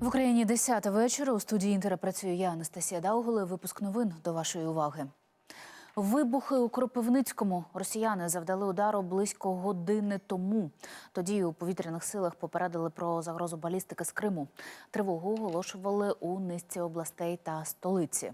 В Україні 10 вечора. У студії Інтера працюю я, Анастасія Дауголи. Випуск новин до вашої уваги. Вибухи у Кропивницькому росіяни завдали удару близько години тому. Тоді у повітряних силах попередили про загрозу балістики з Криму. Тривогу оголошували у низці областей та столиці.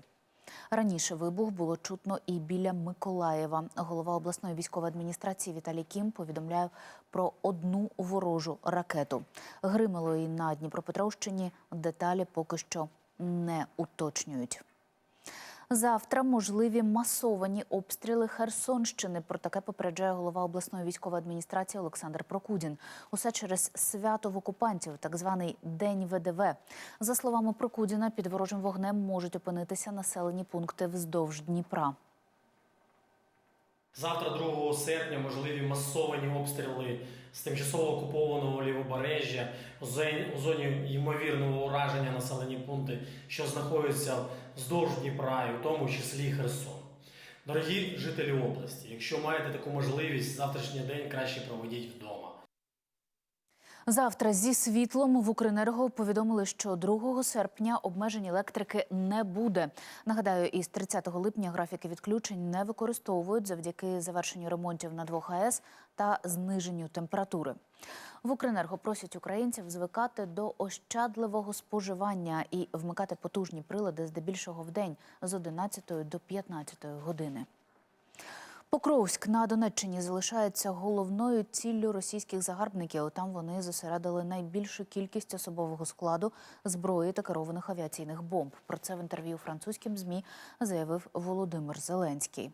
Раніше вибух було чутно і біля Миколаєва. Голова обласної військової адміністрації Віталій Кім повідомляє про одну ворожу ракету. Гримало і на Дніпропетровщині. Деталі поки що не уточнюють. Завтра можливі масовані обстріли Херсонщини. Про таке попереджає голова обласної військової адміністрації Олександр Прокудін. Усе через свято в окупантів, так званий День ВДВ. За словами Прокудіна, під ворожим вогнем можуть опинитися населені пункти вздовж Дніпра. Завтра, 2 серпня, можливі масовані обстріли з тимчасово окупованого лівобережжя у зоні- ймовірного ураження населені пункти, що знаходяться вздовж Дніпра, і в тому числі Херсон. Дорогі жителі області, якщо маєте таку можливість, завтрашній день краще проведіть вдома. Завтра зі світлом в Укренерго повідомили, що 2 серпня обмежень електрики не буде. Нагадаю, із 30 липня графіки відключень не використовують завдяки завершенню ремонтів на двох АЕС та зниженню температури. В Укренерго просять українців звикати до ощадливого споживання і вмикати потужні прилади здебільшого в день з 11 до 15 години. Покровськ на Донеччині залишається головною ціллю російських загарбників. Там вони зосередили найбільшу кількість особового складу, зброї та керованих авіаційних бомб. Про це в інтерв'ю французьким змі заявив Володимир Зеленський.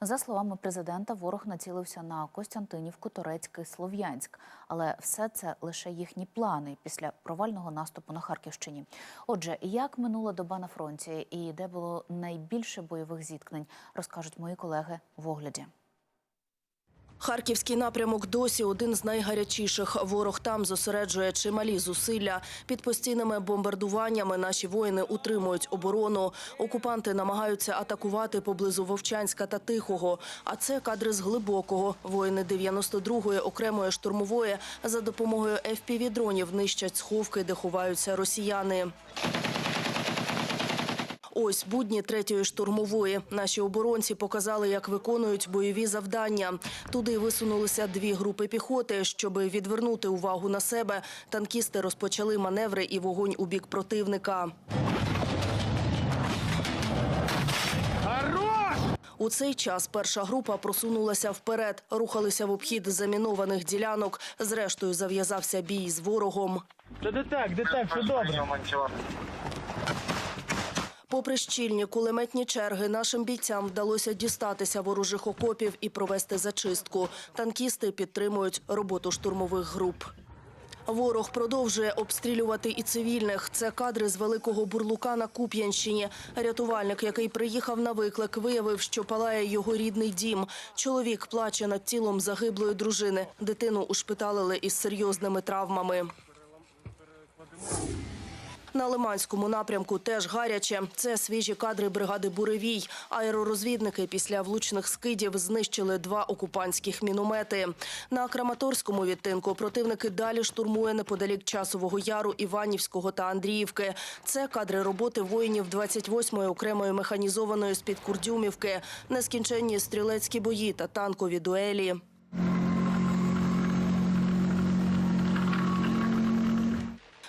За словами президента, ворог націлився на Костянтинівку, Торецький, Слов'янськ. Але все це лише їхні плани після провального наступу на Харківщині. Отже, як минула доба на фронті і де було найбільше бойових зіткнень, розкажуть мої колеги в огляді. Харківський напрямок досі один з найгарячіших. Ворог там зосереджує чималі зусилля. Під постійними бомбардуваннями наші воїни утримують оборону. Окупанти намагаються атакувати поблизу Вовчанська та Тихого. А це кадри з глибокого. Воїни 92-ї окремої штурмової за допомогою FPV-дронів нищать сховки, де ховаються росіяни. Ось будні третьої штурмової. Наші оборонці показали, як виконують бойові завдання. Туди висунулися дві групи піхоти. Щоб відвернути увагу на себе, танкісти розпочали маневри і вогонь у бік противника. У цей час перша група просунулася вперед, рухалися в обхід замінованих ділянок. Зрештою зав'язався бій з ворогом. Та де так, де так, все добре. Попри щільні кулеметні черги, нашим бійцям вдалося дістатися ворожих окопів і провести зачистку. Танкісти підтримують роботу штурмових груп. Ворог продовжує обстрілювати і цивільних. Це кадри з великого бурлука на Куп'янщині. Рятувальник, який приїхав на виклик, виявив, що палає його рідний дім. Чоловік плаче над тілом загиблої дружини. Дитину ушпиталили із серйозними травмами. На Лиманському напрямку теж гаряче. Це свіжі кадри бригади Буревій. Аеророзвідники після влучних скидів знищили два окупантських міномети. На Краматорському відтинку противники далі штурмує неподалік Часового Яру, Іванівського та Андріївки. Це кадри роботи воїнів 28-ї окремої механізованої з-під Курдюмівки, нескінченні стрілецькі бої та танкові дуелі.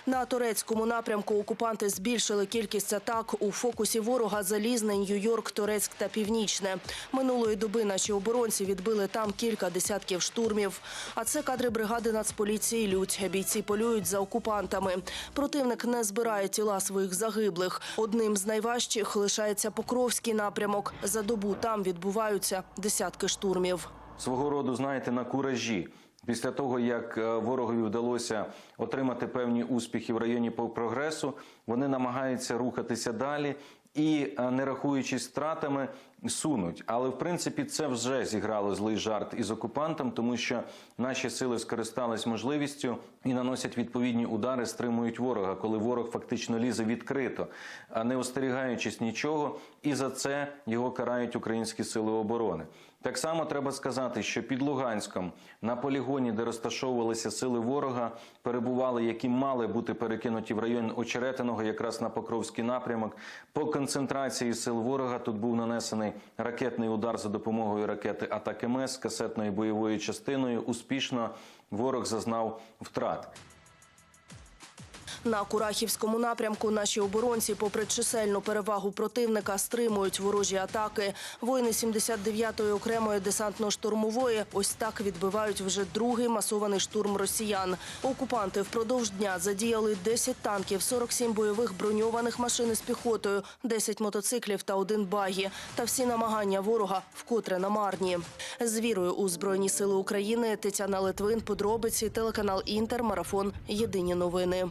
На турецькому напрямку окупанти збільшили кількість атак у фокусі ворога Залізне, Нью-Йорк, Турецьк та Північне. Минулої доби наші оборонці відбили там кілька десятків штурмів. А це кадри бригади Нацполіції Людь. Бійці полюють за окупантами. Противник не збирає тіла своїх загиблих. Одним з найважчих лишається Покровський напрямок. За добу там відбуваються десятки штурмів. свого роду, знаєте, на куражі. Після того, як е, ворогові вдалося отримати певні успіхи в районі прогресу, вони намагаються рухатися далі і, е, не рахуючись втратами, сунуть. Але в принципі це вже зіграло злий жарт із окупантом, тому що наші сили скористались можливістю і наносять відповідні удари, стримують ворога, коли ворог фактично лізе відкрито, не остерігаючись нічого, і за це його карають українські сили оборони. Так само треба сказати, що під Луганськом на полігоні, де розташовувалися сили ворога, перебували, які мали бути перекинуті в район Очеретиного, якраз на Покровський напрямок. По концентрації сил ворога тут був нанесений ракетний удар за допомогою ракети «Атак-МС» касетною бойовою частиною. Успішно ворог зазнав втрат. На Курахівському напрямку наші оборонці, попри чисельну перевагу противника, стримують ворожі атаки. Воїни 79-ї окремої десантно-штурмової ось так відбивають вже другий масований штурм росіян. Окупанти впродовж дня задіяли 10 танків, 47 бойових броньованих машин із піхотою, 10 мотоциклів та один багі. Та всі намагання ворога вкотре намарні. З вірою у Збройні Сили України Тетяна Литвин, подробиці, телеканал Інтер, марафон. Єдині новини.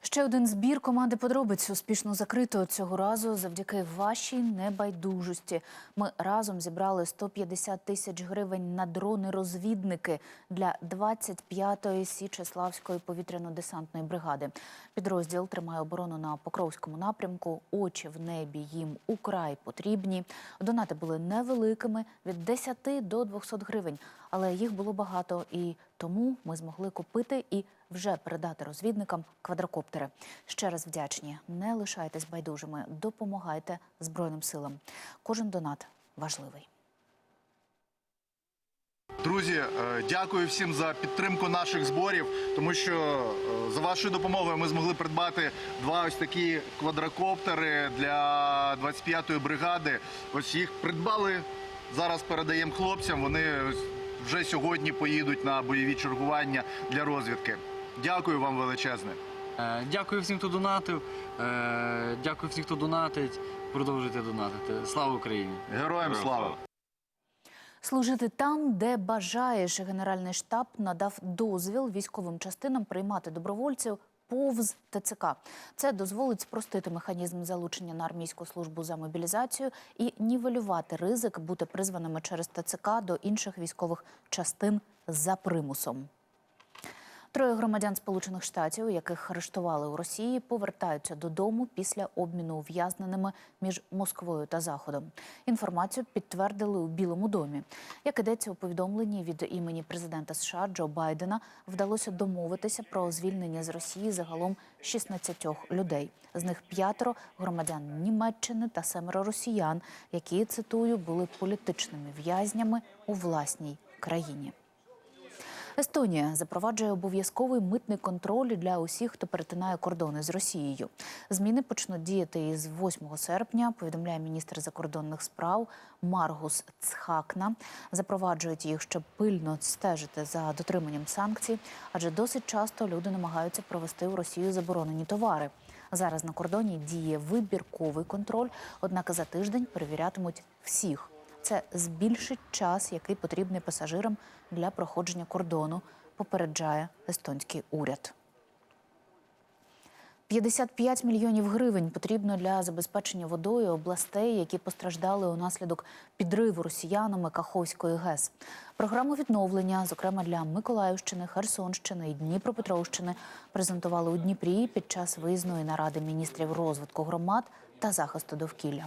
Ще один збір команди подробиць успішно закрито цього разу завдяки вашій небайдужості. Ми разом зібрали 150 тисяч гривень на дрони-розвідники для 25-ї Січеславської повітряно-десантної бригади. Підрозділ тримає оборону на Покровському напрямку. Очі в небі їм украй потрібні. Донати були невеликими від 10 до 200 гривень, але їх було багато, і тому ми змогли купити і вже передати розвідникам квадрокоптери. Ще раз вдячні. Не лишайтесь байдужими, допомагайте Збройним силам. Кожен донат важливий. Друзі, е, дякую всім за підтримку наших зборів, тому що е, за вашою допомогою ми змогли придбати два ось такі квадрокоптери для 25-ї бригади. Ось їх придбали. Зараз передаємо хлопцям. Вони ось вже сьогодні поїдуть на бойові чергування для розвідки. Дякую вам величезне. Е, Дякую всім, хто донатив. Е, Дякую всім, хто донатить. Продовжуйте донатити. Слава Україні! Героям слава! Служити там, де бажаєш. Генеральний штаб надав дозвіл військовим частинам приймати добровольців повз ТЦК. Це дозволить спростити механізм залучення на армійську службу за мобілізацію і нівелювати ризик бути призваними через ТЦК до інших військових частин за примусом. Троє громадян Сполучених Штатів, яких арештували у Росії, повертаються додому після обміну ув'язненими між Москвою та Заходом. Інформацію підтвердили у Білому домі. Як ідеться у повідомленні від імені президента США Джо Байдена, вдалося домовитися про звільнення з Росії загалом 16 людей. З них п'ятеро громадян Німеччини та семеро росіян, які цитую були політичними в'язнями у власній країні. Естонія запроваджує обов'язковий митний контроль для усіх, хто перетинає кордони з Росією. Зміни почнуть діяти із 8 серпня. Повідомляє міністр закордонних справ Маргус Цхакна. Запроваджують їх, щоб пильно стежити за дотриманням санкцій, адже досить часто люди намагаються провести у Росію заборонені товари. Зараз на кордоні діє вибірковий контроль, однак за тиждень перевірятимуть всіх. Це збільшить час, який потрібний пасажирам для проходження кордону, попереджає естонський уряд. 55 мільйонів гривень потрібно для забезпечення водою областей, які постраждали унаслідок підриву росіянами Каховської ГЕС. Програму відновлення, зокрема для Миколаївщини, Херсонщини і Дніпропетровщини, презентували у Дніпрі під час виїзної наради міністрів розвитку громад та захисту довкілля.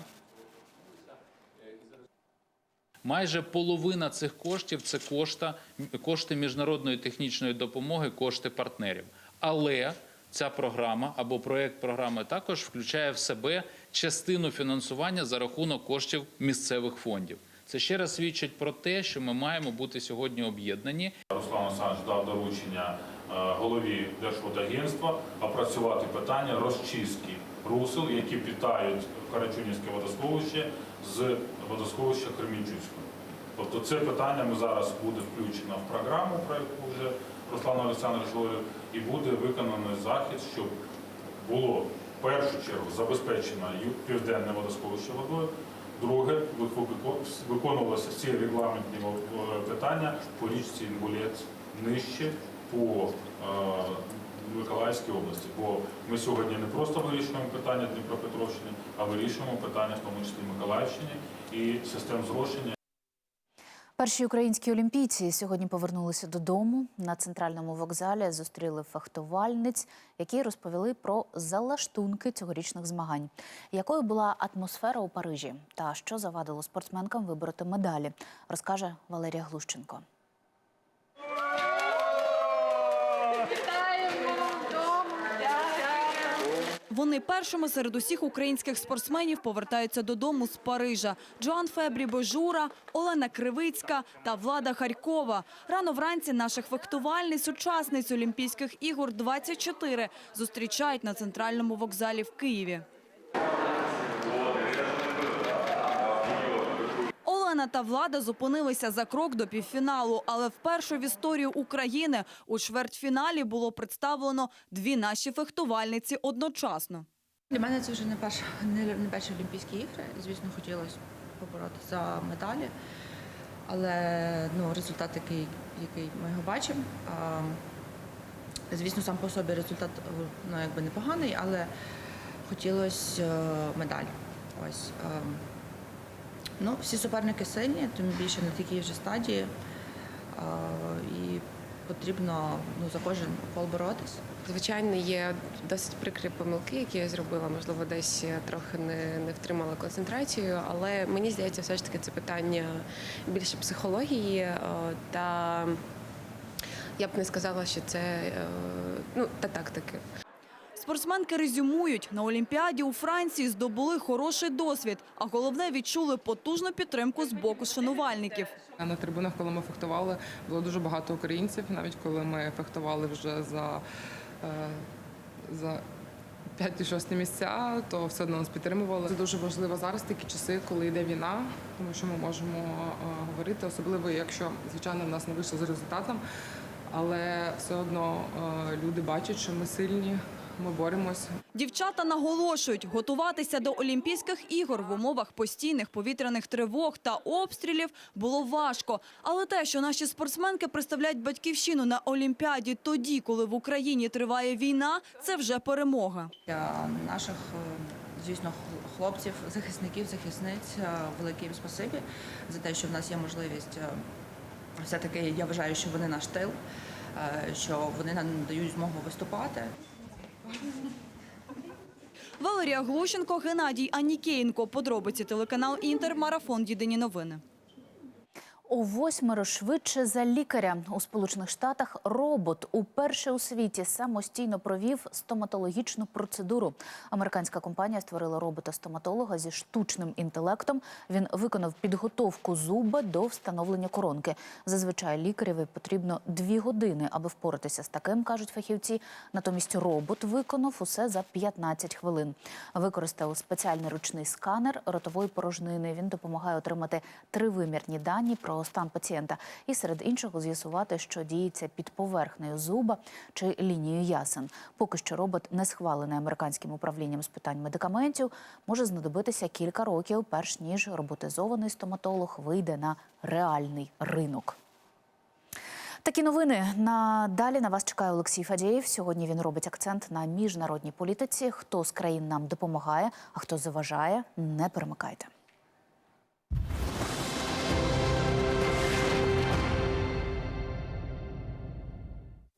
Майже половина цих коштів це кошта, кошти міжнародної технічної допомоги, кошти партнерів. Але ця програма або проект програми також включає в себе частину фінансування за рахунок коштів місцевих фондів. Це ще раз свідчить про те, що ми маємо бути сьогодні об'єднані Руслан Олександрович дав доручення е, голові Держводагентства опрацювати питання розчистки русел, які питають Карачунівське водосховище з водосховища Кремінчуцького. Тобто це питання ми зараз буде включено в програму, про яку вже Руслан Олександрович говорив, і буде виконаний захід, щоб було в першу чергу забезпечено південне водосховище водою. Друге, виконувалися всі регламентні е, питання по річці Інгулець нижче по е, Миколаївській області. Бо ми сьогодні не просто вирішуємо питання Дніпропетровщини, а вирішуємо питання в тому числі Миколаївщини і систем зрошення Перші українські олімпійці сьогодні повернулися додому. На центральному вокзалі зустріли фехтувальниць, які розповіли про залаштунки цьогорічних змагань. Якою була атмосфера у Парижі та що завадило спортсменкам вибороти медалі, розкаже Валерія Глущенко. Вони першими серед усіх українських спортсменів повертаються додому з Парижа. Джоан Фебрі Божура, Олена Кривицька та Влада Харькова. Рано вранці наших фехтувальниць, учасниць Олімпійських ігор 24 зустрічають на центральному вокзалі в Києві. Олена та Влада зупинилися за крок до півфіналу, але вперше в історії України у чвертьфіналі було представлено дві наші фехтувальниці одночасно. Для мене це вже не перші, не, перші Олімпійські ігри. Звісно, хотілося побороти за медалі. Але ну, результат, який, який ми його бачимо. Звісно, сам по собі результат ну, якби непоганий, але хотілося е, медаль. Ось. Ну, всі суперники сильні, тим більше на такій вже стадії. А, і потрібно ну, за кожен пол боротись. Звичайно, є досить прикрі помилки, які я зробила. Можливо, десь трохи не, не втримала концентрацію, але мені здається, все ж таки це питання більше психології. е, Та я б не сказала, що це е, ну, та тактики. Спортсменки резюмують, на Олімпіаді у Франції здобули хороший досвід, а головне відчули потужну підтримку з боку шанувальників. На трибунах, коли ми фехтували, було дуже багато українців. Навіть коли ми фехтували вже за, е, за 5-6 місця, то все одно нас підтримували. Це дуже важливо зараз такі часи, коли йде війна, тому що ми можемо е, говорити, особливо якщо звичайно в нас не вийшло з результатом, але все одно е, люди бачать, що ми сильні, ми боремось. Дівчата наголошують, готуватися до Олімпійських ігор в умовах постійних повітряних тривог та обстрілів було важко. Але те, що наші спортсменки представляють батьківщину на Олімпіаді тоді, коли в Україні триває війна, це вже перемога. Для наших, е, звісно, хлопців, захисників, захисниць е, велике їм спасибі за те, що в нас є можливість. е, Все-таки я вважаю, що вони наш тил, що вони нам дають змогу виступати. Валерія Глущенко, Геннадій Анікеєнко. Подробиці телеканал Інтер. Марафон. Єдині новини. У восьмеро швидше за лікаря у Сполучених Штатах робот уперше у світі самостійно провів стоматологічну процедуру. Американська компанія створила робота-стоматолога зі штучним інтелектом. Він виконав підготовку зуба до встановлення коронки. Зазвичай лікареві потрібно дві години, аби впоратися з таким, кажуть фахівці. Натомість робот виконав усе за 15 хвилин. Використав спеціальний ручний сканер ротової порожнини. Він допомагає отримати тривимірні дані про стан пацієнта і серед іншого з'ясувати, що діється під поверхнею зуба чи лінією ясен. Поки що робот не схвалений американським управлінням з питань медикаментів. Може знадобитися кілька років, перш ніж роботизований стоматолог вийде на реальний ринок. Такі новини надалі на вас чекає Олексій Фадєєв. Сьогодні він робить акцент на міжнародній політиці. Хто з країн нам допомагає, а хто заважає, не перемикайте.